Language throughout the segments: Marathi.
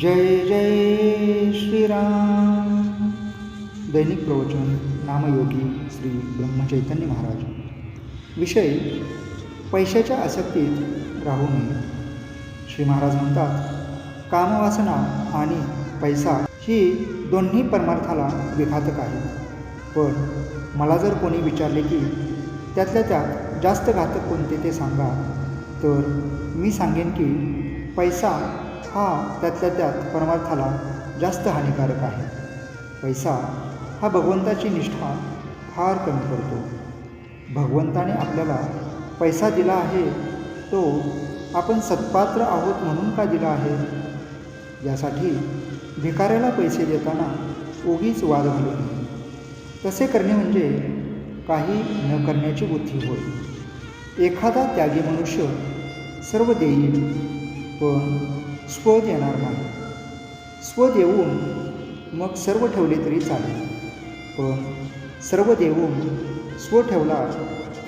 जय जय श्रीराम. दैनिक प्रवचन नामयोगी श्री ब्रह्मचैतन्य महाराज. विषय पैशाच्या आसक्तीत राहू नये. श्री महाराज म्हणतात कामवासना आणि पैसा ही दोन्ही परमार्थाला विघातक आहे. पण मला जर कोणी विचारले की त्यातल्या त्यात जास्त घातक कोणते ते सांगा तर मी सांगेन की पैसा हा त्यातल्या त्यात परमार्थाला जास्त हानिकारक आहे. पैसा हा भगवंताची निष्ठा फार कमी करतो. भगवंताने आपल्याला पैसा दिला आहे तो आपण सत्पात्र आहोत म्हणून का दिला आहे? यासाठी भिकाऱ्याला पैसे देताना उगीच वाद घालू नये. तसे करणे म्हणजे काही न करण्याची बुद्धी होय. एखादा त्यागी मनुष्य सर्व देईल पण स्व देणार नाही. स्व देऊन मग सर्व ठेवले तरी चालेल. पण सर्व देऊन स्व ठेवला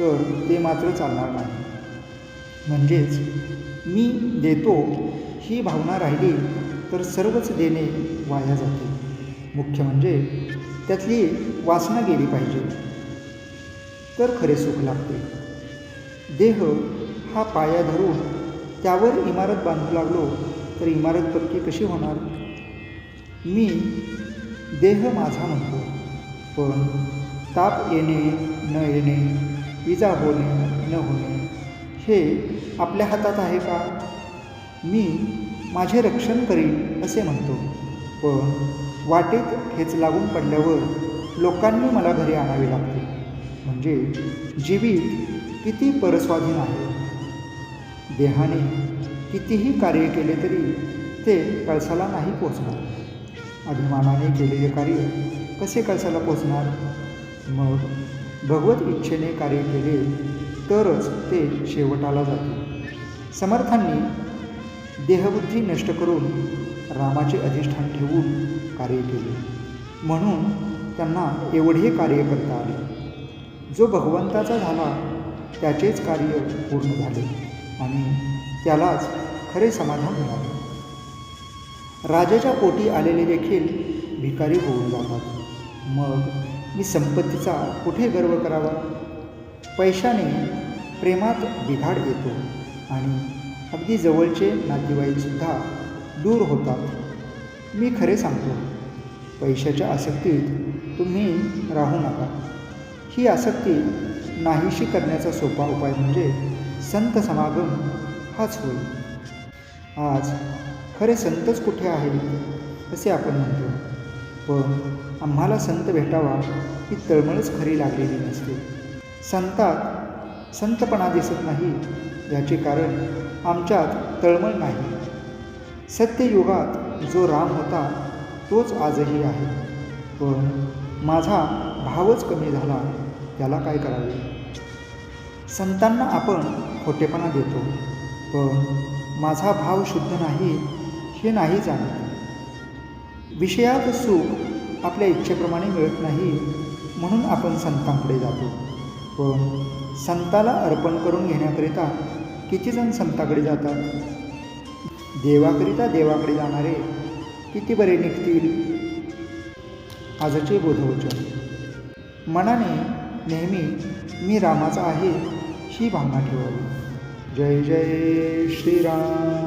तर ते मात्र चालणार नाही. म्हणजेच मी देतो ही भावना राहिली तर सर्वच देणे वाया जाते. मुख्य म्हणजे त्यातली वासना गेली पाहिजे. तर खरे सुख लागते देह हा पाया धरून त्यावर इमारत बांधू लागलो तर इमारत पक्की कशी होणार? मी देह माझा म्हणतो पण ताप येणे न येणे विजा होणे न होणे हे आपल्या हातात आहे का? मी माझे रक्षण करीन असे म्हणतो पण वाटेत ठेच लागून पडल्यावर लोकांनी मला घरी आणावे लागते. म्हणजे जीवित किती परस्वाधीन आहे. देहाने कितीही कार्य केले तरी ते कळसाला नाही पोचणार. अभिमानाने केलेले कार्य कसे कळसाला पोचणार? मग भगवत इच्छेने कार्य केले तरच ते शेवटाला जाते. समर्थांनी देहबुद्धी नष्ट करून रामाचे अधिष्ठान ठेवून कार्य केले. म्हणून त्यांना एवढे कार्य करता आले. जो भगवंताचा झाला त्याचेच कार्य पूर्ण झाले आणि त्यालाच खरे समाधान मिळाले राजाच्या पोटी आलेले देखील भिकारी होऊन जातात. मग मी संपत्तीचा कुठे गर्व करावा? पैशाने प्रेमात बिघाड येतो आणि अगदी जवळचे नातेवाईकसुद्धा दूर होतात. मी खरे सांगतो पैशाच्या आसक्तीत तुम्ही राहू नका. ही आसक्ती नाहीशी करण्याचा सोपा उपाय म्हणजे संत समागम हाच होईल आज खरे संतच कुठे आहेत? असे आपण म्हणतो. पण आम्हाला संत भेटावा ही तळमळच खरी लागलेली नसते. संतात संतपणा दिसत नाही याचे कारण आमच्यात तळमळ नाही. सत्ययुगात जो राम होता तोच आजही आहे. पण माझा भावच कमी झाला त्याला काय करावे? संतांना आपण खोटेपणा देतो. पण माझा भाव शुद्ध नाही हे नाही जाणत विषयात सुख आपल्या इच्छेप्रमाणे मिळत नाही म्हणून आपण संतांकडे जातो. पण संताला अर्पण करून घेण्याकरिता किती जण संताकडे जातात? देवाकरिता देवाकडे जाणारे किती बरे निघतील? आजचे बोधवचन. मनाने नेहमी मी रामाचा आहे ही भावना ठेवावी. जय जय श्रीराम।